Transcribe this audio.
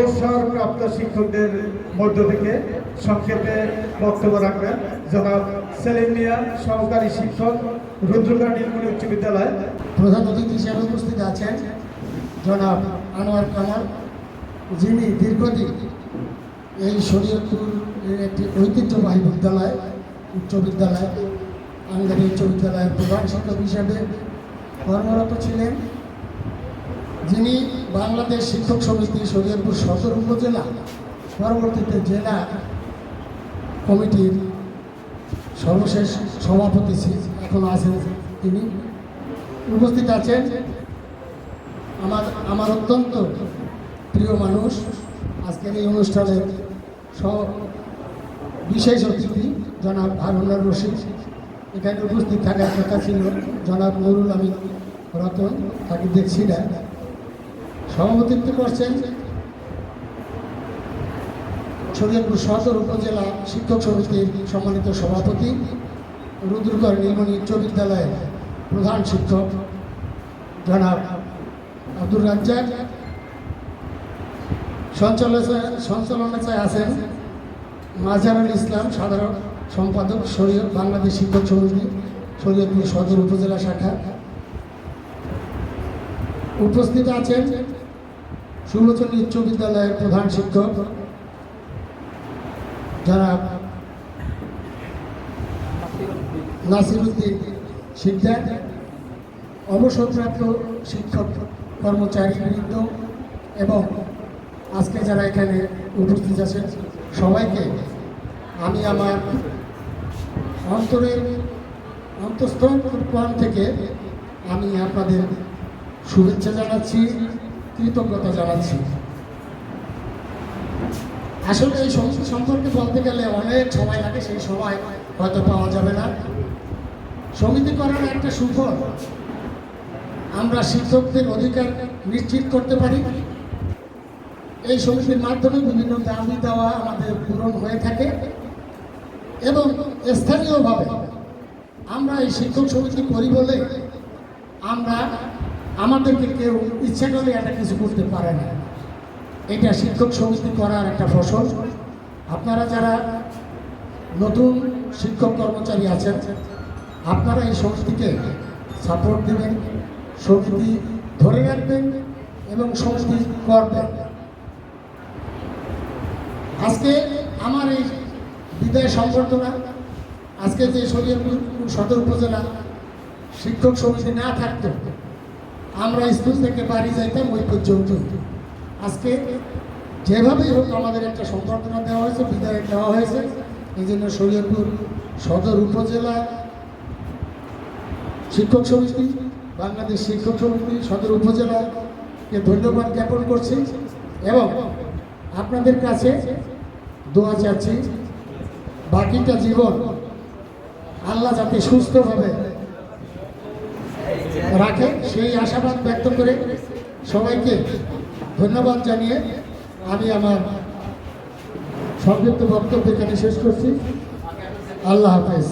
অবসরপ্রাপ্ত শিক্ষকদের মধ্য থেকে সংক্ষেপে বক্তব্য রাখবেন। জনাব সেলিম মিয়া, সহকারী শিক্ষক, রুদ্রগড় নীলমণি উচ্চ বিদ্যালয়। প্রধান অতিথি হিসেবে উপস্থিত আছেন জনাব আনোয়ার কামাল। যিনি দীর্ঘদিন এই শরীয়তপুর একটি ঐতিহ্যবাহী বিদ্যালয়, উচ্চ বিদ্যালয় আঙ্গারি উচ্চ বিদ্যালয়ের প্রধান শিক্ষক হিসেবে কর্মরত ছিলেন। যিনি বাংলাদেশ শিক্ষক সমিতি শরীয়তপুর সদর উপজেলা পরবর্তীতে জেলা কমিটির সর্বশেষ সভাপতি এখন আছেন তিনি। উপস্থিত আছেন আমার আমার অত্যন্ত প্রিয় মানুষ। আজকের এই অনুষ্ঠানের সব বিশেষ অতিথি জনাব হারুনার রশিদ। এখানে উপস্থিত থাকার কথা ছিল জনাব নুরুল আমি রতন, তাকে দেখছি না। সভাপতিত্ব করছেন শরীয়তপুর সদর উপজেলা শিক্ষক সমিতির সম্মানিত সভাপতি রুদ্রগড় নীলমণি উচ্চ বিদ্যালয়ের প্রধান শিক্ষক জনাব আব্দুর রাজ্জাক। সঞ্চালনায় আছেন মাজারুল ইসলাম, সাধারণ সম্পাদক শরীয়ত বাংলাদেশ শিক্ষক সমিতি, শরীয়তপুর সদর উপজেলা শাখা। উপস্থিত আছেন সুলোচনী উচ্চ বিদ্যালয়ের প্রধান শিক্ষক, জনাব নাসিরুদ্দিন শিকদার, অবসরপ্রাপ্ত শিক্ষক কর্মচারীবৃন্দ এবং আজকে যারা এখানে উপস্থিত আছেন, সবাইকে আমি আমার অন্তরের অন্তঃস্থল প্রাণ থেকে আমি আপনাদের শুভেচ্ছা জানাচ্ছি। কৃতজ্ঞতা জানাচ্ছি। আসলে এই সমস্ত সম্পর্কে বলতে গেলে অনেক সময় লাগে সেই সময় হয়তো পাওয়া যাবে না। সমিতি করার একটা সুফল। আমরা শিক্ষকদের অধিকার নিশ্চিত করতে পারি। এই সমিতির মাধ্যমে বিভিন্ন দাবি দেওয়া আমাদের পূরণ হয়ে থাকে এবং স্থানীয়ভাবে আমরা এই শিক্ষক সমিতি করি বলে আমরা আমাদেরকে কেউ ইচ্ছা করলে একটা কিছু করতে পারে না। এটা শিক্ষক সমিতি করার একটা ফসল। আপনারা যারা নতুন শিক্ষক কর্মচারী আছেন, আপনারা এই সমিতিকে সাপোর্ট দেবেন, সমিতি ধরে রাখবেন এবং সমিতি করবেন। আজকে আমার এই বিদায় সংবর্ধনা, আজকে যে শরীয়তপুর সদর উপজেলা শিক্ষক সমিতি না থাকতো আমরা স্কুল থেকে বাড়ি যাইতাম ওই পর্যন্ত। আজকে যেভাবেই হোক আমাদের একটা সম্বর্ধনা দেওয়া হয়েছে, বিদায় দেওয়া হয়েছে। এই জন্য শরীয়তপুর সদর উপজেলা শিক্ষক সমিতি, বাংলাদেশ শিক্ষক সমিতি সদর উপজেলাকে ধন্যবাদ জ্ঞাপন করছি এবং আপনাদের কাছে দোয়া চাচ্ছি, বাকিটা জীবন আল্লাহ যাতে সুস্থভাবে রাখে সেই আশাবাদ ব্যক্ত করে সবাইকে ধন্যবাদ জানিয়ে আমি আমার সংক্ষিপ্ত বক্তব্য এখানে শেষ করছি। আল্লাহ হাফেজ।